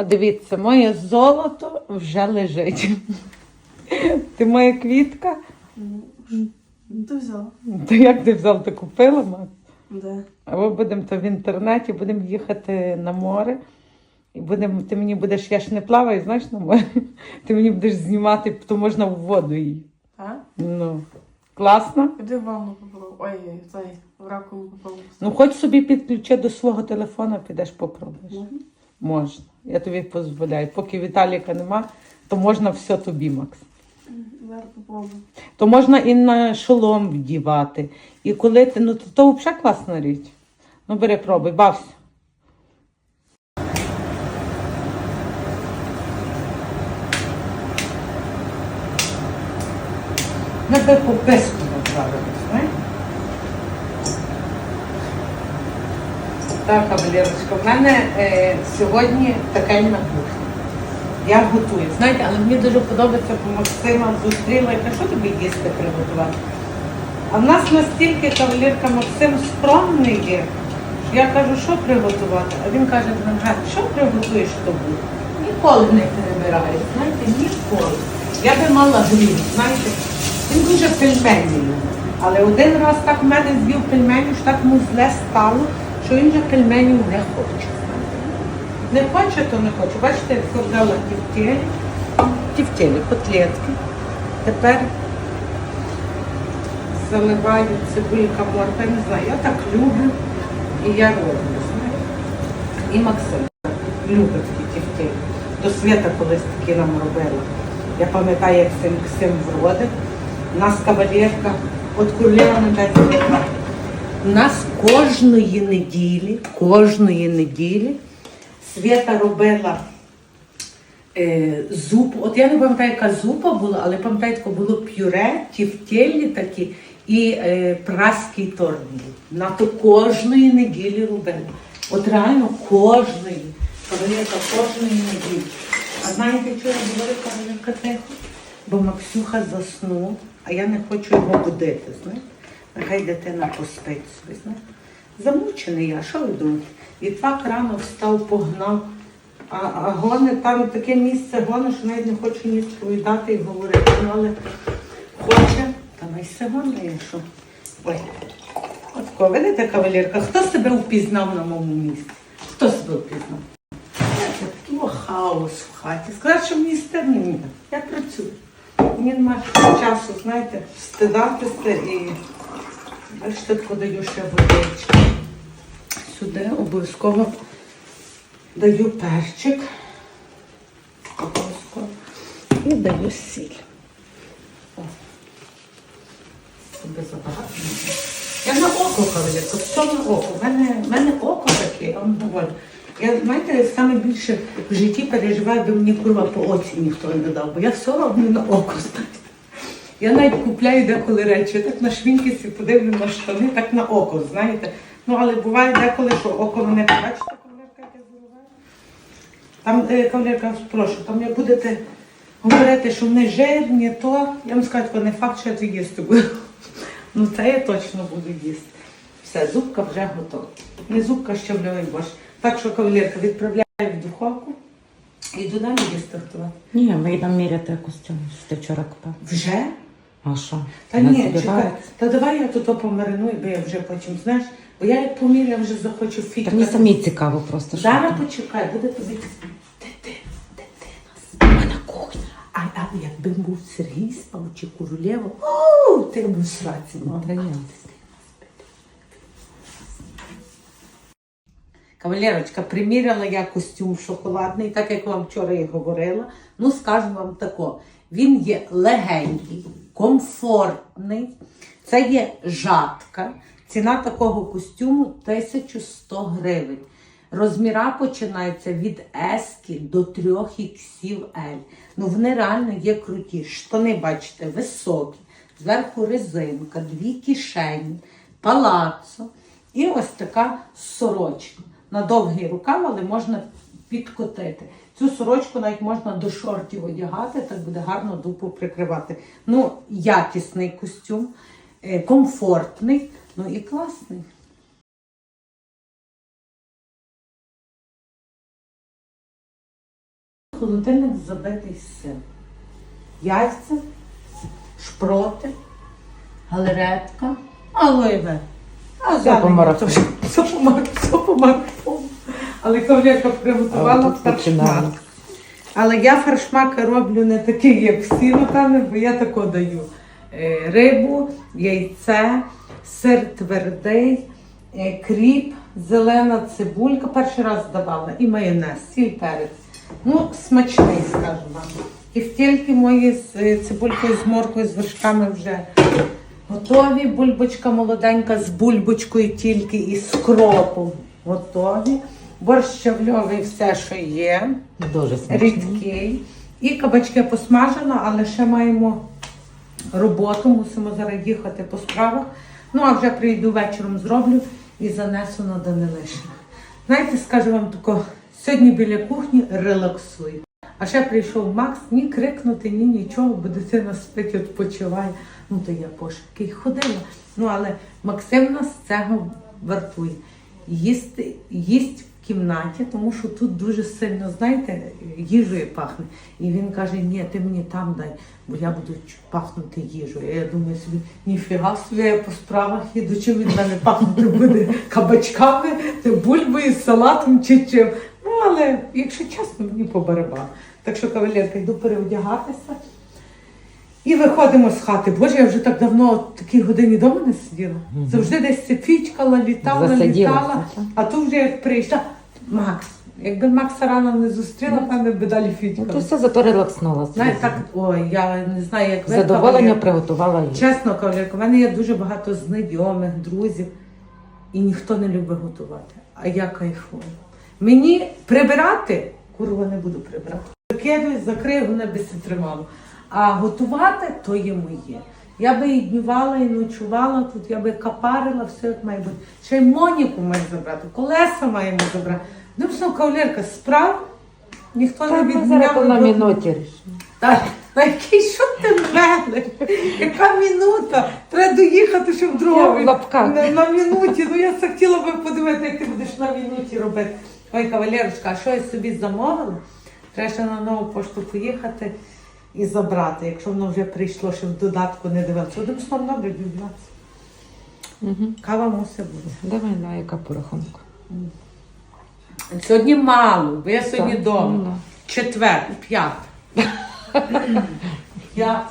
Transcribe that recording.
А дивіться, моє золото вже лежить. Ти моя квітка? Ну, ти взяла. То як ти взяв, ти купила, Макс? Да. А ми будемо то в інтернеті, будемо їхати на море. І будемо, ти мені будеш, я ж не плаваю, знаєш, на морі. Ти мені будеш знімати, то можна в воду її. А? Ну, класно. Іди в ванну попробуй. Ой, цей, в раковину попробуй. Ну, хоч собі підключи до свого телефона, підеш попробуєш. Можна? Можна. Я тобі дозволяю. Поки Віталіка нема, то можна все тобі, Макс. То можна і на шолом вдівати. І коли ти, ну то, то взагалі класна річ. Ну бери, пробуй, бався. Ми би по писку Так, кавалерочка, в мене е, сьогодні такельна кухня. Я готую. Знаєте, але мені дуже подобається, бо Максима зустріла і каже, що тобі їсти приготувати. А в нас настільки кавалерка Максим скромний є. що Я кажу, що приготувати? А він каже, що приготуєш то буде? Ніколи не перебирає, знаєте, ніколи. Я би мала гріх, знаєте, він дуже пельмені. Але один раз так в мене з'їв пельменів, що так йому зле стало, що він вже пельменів не хоче. Не хоче, то не хоче. Бачите, я вкладала тівтєлі, тівтєлі, котлетки. Тепер заливаю цибулька, морква, не знаю, я так люблю і я роблю. І Максим любить такі тівтєлі. До свята колись такі нам робила. Я пам'ятаю, як син Ксим вродив. Нас кавалерка, от не дасть звикати. У нас кожної неділі, кожної неділі Свята робила е, зупу. От я не пам'ятаю, яка зупа була, але пам'ятаю, було пюре, тівтєлі такі і е, праський торт був. На то кожної неділі робила. От реально кожної. Кавалерка кожної неділі. А знаєте, що я говорю, кавалерка тихо? Бо Максюха заснув, а я не хочу його будити. знаєте. Нехай дитина поспить собі, знаєте. Замучений я, що ви думаєте? І так рано встав, погнав. А, а гони там таке місце гони, що навіть не хочу ні сповідати і говорити. Ну, але хоче, та найсе гонає, що. Ой. От кого, видите, кавалерка, хто себе впізнав на моєму місці? Хто себе впізнав? Такий хаос в хаті. Сказати, що мені стидно ні. Я працюю. Мені немає часу, знаєте, стидатися і бачите, подаю ще водички. Сюди обов'язково даю перчик. Обов'язково. І даю сіль. О. Себе забагато. Я на око кавалерка, все на око. У мене, мене око таке, я вам говорю. Я, знаєте, саме більше в житті переживаю, би мені курва по оці ніхто не дав, бо я все роблю на око, знаєте. Я навіть купляю деколи речі, я так на швінкісі подивлю на штани, так на око, знаєте. Ну, але буває деколи, що око мене кавалерка, як я заливаю. Там, е, кавалерка, прошу, там як будете говорити, що вони жирні, то я вам скажу, не факт, що я це їсти буду. Ну це я точно буду їсти. Все, зубка вже готова. Не зубка, ще вльовий борщ. Так що, кавалерка, відправляю в духовку і додам їсти готувати. Ні, ми йдемо міряти костюм, що ти вчора купив. Вже? А що? Та Не ні, чекай. Та давай я тут помариную, бо я вже потім, знаєш, бо я як поміря вже захочу Та фіткати. мені самі цікаво просто, що Зараз там. почекай, буде тобі дитина, дитина. на кухні. А, а якби був Сергій спав чи Королєва, о, ти б в сраці. Та ні. Кавалерочка, приміряла я костюм шоколадний, так як вам вчора і говорила. Ну, скажу вам тако. Він є легенький, комфортний. Це є жатка. Ціна такого костюму 1100 гривень. Розміра починаються від S до 3 XL. Ну, вони реально є круті. Штани, бачите, високі. Зверху резинка, дві кишені, палацо. І ось така сорочка. На довгий рукав, але можна підкотити. Цю сорочку навіть можна до шортів одягати, так буде гарно дупу прикривати. Ну, якісний костюм, е, комфортний, ну і класний. холодильник забитий сир. Яйця, шпроти, галеретка, алоєве. А Все по марафону. Все по марафону. Все по марафону. Але кавалерка приготувала фаршмак. Але я фаршмаки роблю не такий, як всі, напевне, бо я тако даю е, рибу, яйце, сир твердий, е, кріп, зелена цибулька. Перший раз давала і майонез, сіль перець. Ну, смачний, скажу вам. І втільки мої з е, цибулькою, з моркою, з вершками вже готові. Бульбочка молоденька з бульбочкою тільки і з кропом готові. Борщ все, що є Дуже смачний. рідкий. І кабачки посмажено, але ще маємо роботу, мусимо зараз їхати по справах. Ну, а вже прийду вечором, зроблю і занесу на Данилишин. Знаєте, скажу вам тако, сьогодні біля кухні релаксую. А ще прийшов Макс, ні крикнути, ні нічого, бо дитина спить, відпочиває. Ну, то я пошки й ходила. Ну, але Максим нас з цього вартує. Їсти, їсть кімнаті, тому що тут дуже сильно, знаєте, їжею пахне. І він каже, ні, ти мені там дай, бо я буду пахнути їжею. Я думаю собі, ніфіга собі, я по справах їду, чим від мене пахнути буде кабачками, бульбою, салатом чи чим. Ну, але, якщо чесно, мені по барабану. Так що, кавалерка, йду переодягатися. І виходимо з хати. Боже, я вже так давно в такій годині вдома не сиділа. Завжди десь цифічкала, літала, Засиділася, літала. так? А тут вже як прийшла. Макс. Якби Макса рано не зустріла, певне би далі Ну, фітькала. то все зато релакснулася. Знаєте, так, ой, я не знаю, як ви. Задоволення кавалерка. приготувала їй. Чесно, кавалерка, в мене є дуже багато знайомих, друзів, і ніхто не любить готувати. А я кайфую. Мені прибирати, курва не буду прибирати. Закидую, закрию, мене би це тримало. А готувати то є моє. Я би і днювала, і ночувала тут, я би капарила, все як має бути. Ще й Моніку має забрати, колеса маємо забрати. Ну, що, кавалерка, справ ніхто Та не відміняв. на минуті. Та, та який що ти мелеш? Яка минута? Треба доїхати, щоб Я другого в лапках. на, на минуті. Ну я хотіла би подивитися, як ти будеш на минуті робити. Ой, кавалерочка, а що я собі замовила? Треба ще на нову пошту поїхати і забрати, якщо воно вже прийшло, що в додатку не дивилася. Одним словом, добре, дивлятися. Угу. Кава мусить бути. Давай, на яка по рахунку. Сьогодні мало, бо я сьогодні Так, вдома. ну, да. Четвер, п'ят. П'ят.